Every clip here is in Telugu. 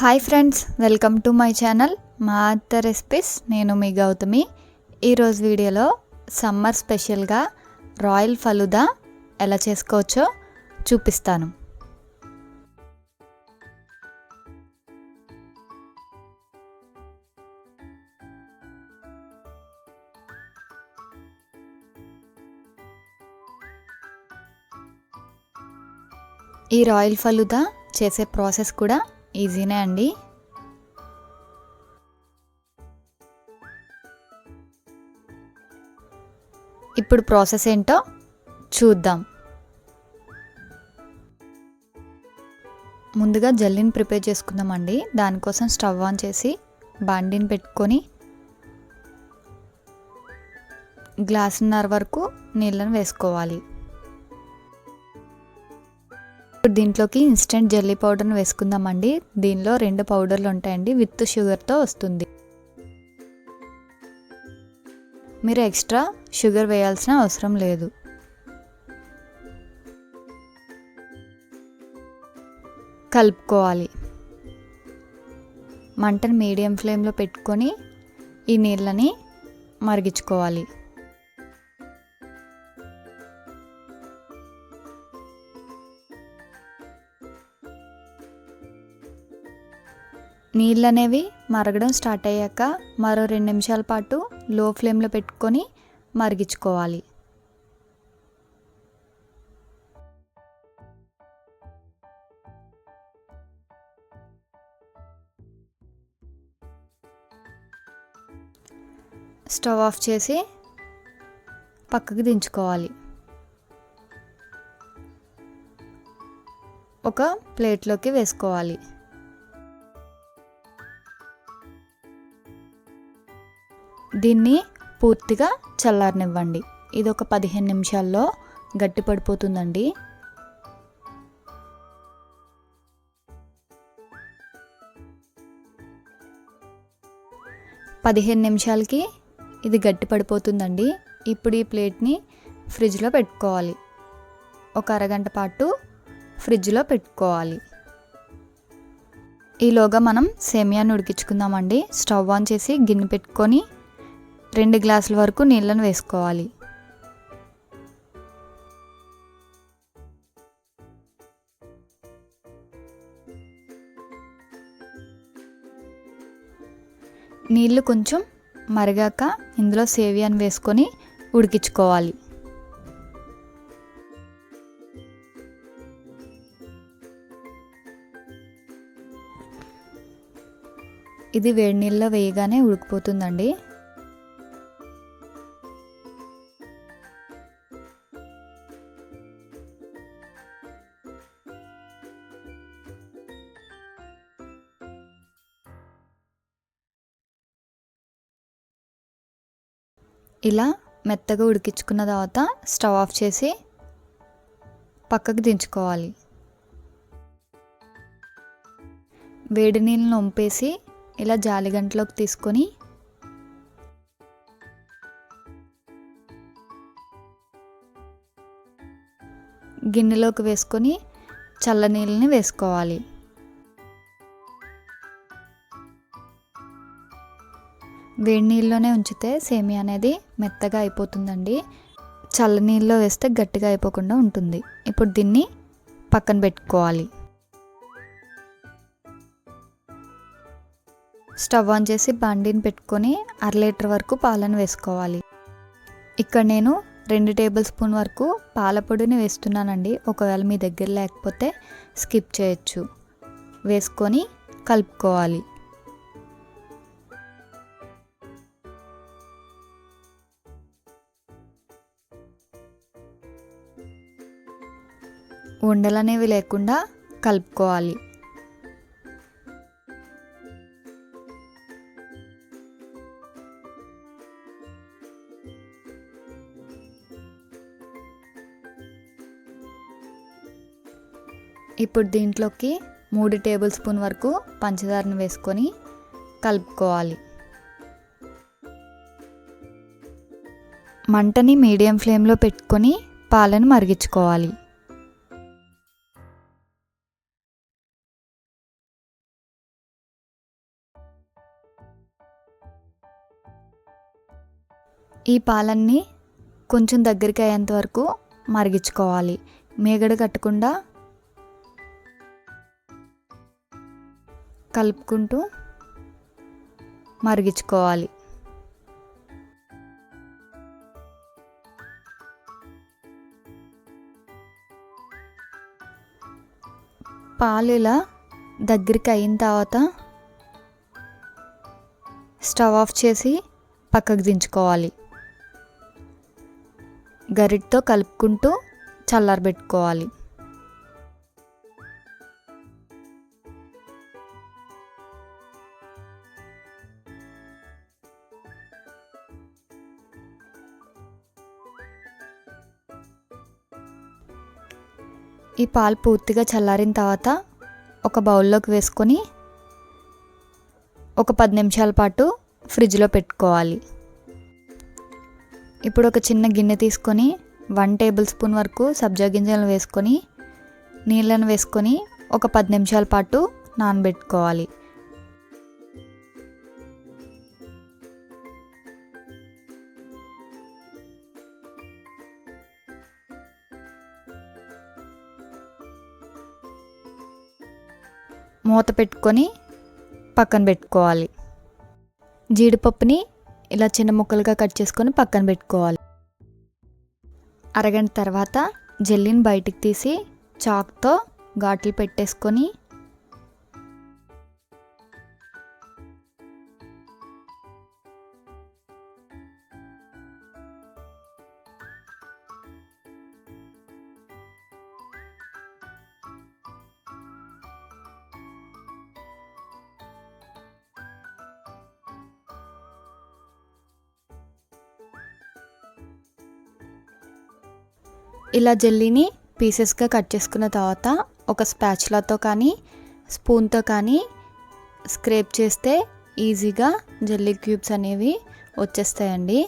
Hi friends welcome to my channel మా అత్త రెసిపీస్. నేను మీ గౌతమి. ఈరోజు వీడియోలో సమ్మర్ స్పెషల్గా రాయల్ ఫలుదా ఎలా చేసుకోవచ్చో చూపిస్తాను. ఈ రాయల్ ఫలుదా చేసే ప్రాసెస్ కూడా ఈజీనే అండి. ఇప్పుడు ప్రాసెస్ ఏంటో చూద్దాం. ముందుగా జల్లిని ప్రిపేర్ చేసుకుందామండి. దానికోసం స్టవ్ ఆన్ చేసి బాండిని పెట్టుకొని గ్లాసున్నర వరకు నీళ్ళను వేసుకోవాలి. ఇప్పుడు దీంట్లోకి ఇన్స్టెంట్ జెల్లీ పౌడర్ని వేసుకుందామండి. దీనిలో రెండు పౌడర్లు ఉంటాయండి. విత్ షుగర్తో వస్తుంది. మీరు ఎక్స్ట్రా షుగర్ వేయాల్సిన అవసరం లేదు. కలుపుకోవాలి. మంటను మీడియం ఫ్లేమ్లో పెట్టుకొని ఈ నీళ్ళని మరిగించుకోవాలి. నీళ్ళు అనేవి మరగడం స్టార్ట్ అయ్యాక మరో రెండు నిమిషాల పాటు లో ఫ్లేమ్లో పెట్టుకొని మరిగించుకోవాలి. స్టవ్ ఆఫ్ చేసి పక్కకి దించుకోవాలి. ఒక ప్లేట్లోకి వేసుకోవాలి. దీన్ని పూర్తిగా చల్లారనివ్వండి. ఇది ఒక పదిహేను నిమిషాల్లో గట్టి పడిపోతుందండి. పదిహేను నిమిషాలకి ఇది గట్టి పడిపోతుందండి. ఇప్పుడు ఈ ప్లేట్ని ఫ్రిడ్జ్లో పెట్టుకోవాలి. ఒక అరగంట పాటు ఫ్రిడ్జ్లో పెట్టుకోవాలి. ఈలోగా మనం సేమియాను ఉడికించుకుందామండి. స్టవ్ ఆన్ చేసి గిన్నె పెట్టుకొని రెండు గ్లాసుల వరకు నీళ్ళను వేసుకోవాలి. నీళ్ళు కొంచెం మరిగాక ఇందులో సేవియాను వేసుకొని ఉడికించుకోవాలి. ఇది వేడి నీళ్ళలో వేయగానే ఉడికిపోతుందండి. ఇలా మెత్తగా ఉడికించుకున్న తర్వాత స్టవ్ ఆఫ్ చేసి పక్కకు దించుకోవాలి. వేడి నీళ్ళని వంపేసి ఇలా జాలిగంటలోకి తీసుకొని గిన్నెలోకి వేసుకొని చల్లనీళ్ళని వేసుకోవాలి. వేడి నీళ్ళలోనే ఉంచితే సేమియా అనేది మెత్తగా అయిపోతుందండి. చల్ల నీళ్ళలో వేస్తే గట్టిగా అయిపోకుండా ఉంటుంది. ఇప్పుడు దీన్ని పక్కన పెట్టుకోవాలి. స్టవ్ ఆన్ చేసి బండిని పెట్టుకొని అర లీటర్ వరకు పాలను వేసుకోవాలి. ఇక్కడ నేను రెండు టేబుల్ స్పూన్ వరకు పాలపొడిని వేస్తున్నానండి. ఒకవేళ మీ దగ్గర లేకపోతే స్కిప్ చేయొచ్చు. వేసుకొని కలుపుకోవాలి. ఉండలు అనేవి లేకుండా కలుపుకోవాలి. ఇప్పుడు దీంట్లోకి మూడు టేబుల్ స్పూన్ వరకు పంచదారను వేసుకొని కలుపుకోవాలి. మంటని మీడియం ఫ్లేమ్లో పెట్టుకొని పాలను మరిగించుకోవాలి. ఈ పాలన్నీ కొంచెం దగ్గరికి అయ్యేంత వరకు మరిగించుకోవాలి. మేగడ కట్టకుండా కలుపుకుంటూ మరిగించుకోవాలి. పాలు ఇలా దగ్గరికి అయిన తర్వాత స్టవ్ ఆఫ్ చేసి పక్కకు దించుకోవాలి. గరిటతో కలుపుకుంటూ చల్లారబెట్టుకోవాలి ఈ పాలు పూర్తిగా చల్లారిన తర్వాత ఒక బౌల్లోకి వేసుకొని ఒక పది నిమిషాల పాటు ఫ్రిడ్జ్లో పెట్టుకోవాలి. ఇప్పుడు ఒక చిన్న గిన్నె తీసుకొని వన్ టేబుల్ స్పూన్ వరకు సబ్జా గింజలను వేసుకొని నీళ్ళను వేసుకొని ఒక పది నిమిషాల పాటు నానబెట్టుకోవాలి. మూత పెట్టుకొని పక్కన పెట్టుకోవాలి. జీడిపప్పుని ఇలా చిన్న ముక్కలుగా కట్ చేసుకొని పక్కన పెట్టుకోవాలి. అరగంట తర్వాత జెల్లీని బయటికి తీసి చాక్తో ఘాట్లు పెట్టేసుకొని ఇలా జెల్లీని పీసెస్గా కట్ చేసుకున్న తర్వాత ఒక స్పాచ్లతో కానీ స్పూన్తో కానీ స్క్రేప్ చేస్తే ఈజీగా జెల్లీ క్యూబ్స్ అనేవి వచ్చేస్తాయండి.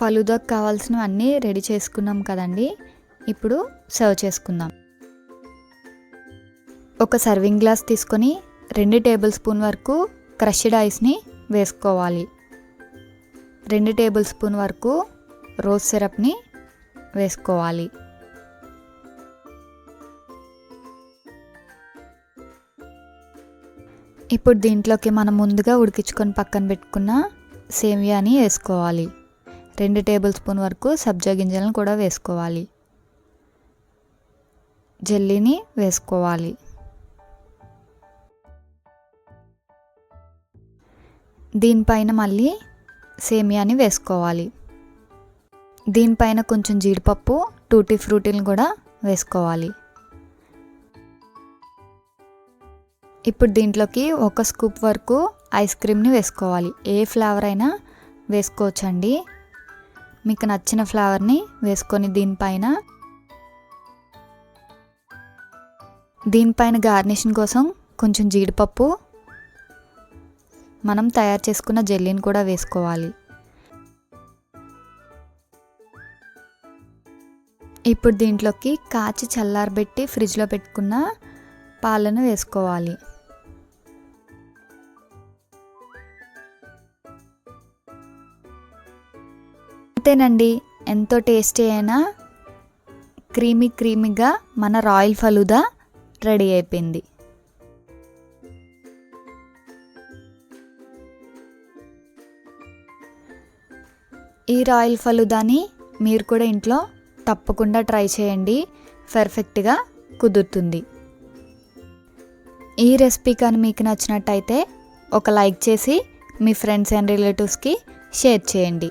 ఫలుదాకు కావాల్సినవి అన్నీ రెడీ చేసుకున్నాం కదండి. ఇప్పుడు సర్వ్ చేసుకుందాం. ఒక సర్వింగ్ గ్లాస్ తీసుకొని రెండు టేబుల్ స్పూన్ వరకు క్రష్డ్ ఐస్ని వేసుకోవాలి. రెండు టేబుల్ స్పూన్ వరకు రోజ్ సిరప్ని వేసుకోవాలి. ఇప్పుడు దీంట్లోకి మనం ముందుగా ఉడికించుకొని పక్కన పెట్టుకున్న సేమియాని వేసుకోవాలి. రెండు టేబుల్ స్పూన్ వరకు సబ్జా గింజలను కూడా వేసుకోవాలి. జెల్లీని వేసుకోవాలి. దీనిపైన మళ్ళీ సేమియాని వేసుకోవాలి. దీనిపైన కొంచెం జీడిపప్పు టూటీ ఫ్రూటీని కూడా వేసుకోవాలి. ఇప్పుడు దీంట్లోకి ఒక స్కూప్ వరకు ఐస్ క్రీమ్ని వేసుకోవాలి. ఏ ఫ్లేవర్ అయినా వేసుకోవచ్చండి. మీకు నచ్చిన ఫ్లవర్ని వేసుకొని దీనిపైన దీనిపైన గార్నిషింగ్ కోసం కొంచెం జీడిపప్పు మనం తయారు చేసుకున్న జెల్లీని కూడా వేసుకోవాలి. ఇప్పుడు దీంట్లోకి కాచి చల్లారబెట్టి ఫ్రిడ్జ్లో పెట్టుకున్న పాలను వేసుకోవాలి. అంతేనండి ఎంతో టేస్టీ అయినా క్రీమీ క్రీమీగా మన రాయల్ ఫలుదా రెడీ అయిపోయింది. ఈ రాయల్ ఫలుదాని మీరు కూడా ఇంట్లో తప్పకుండా ట్రై చేయండి. పర్ఫెక్ట్గా కుదురుతుంది. ఈ రెసిపీ కానీ మీకు నచ్చినట్టయితే ఒక లైక్ చేసి మీ ఫ్రెండ్స్ అండ్ రిలేటివ్స్కి షేర్ చేయండి.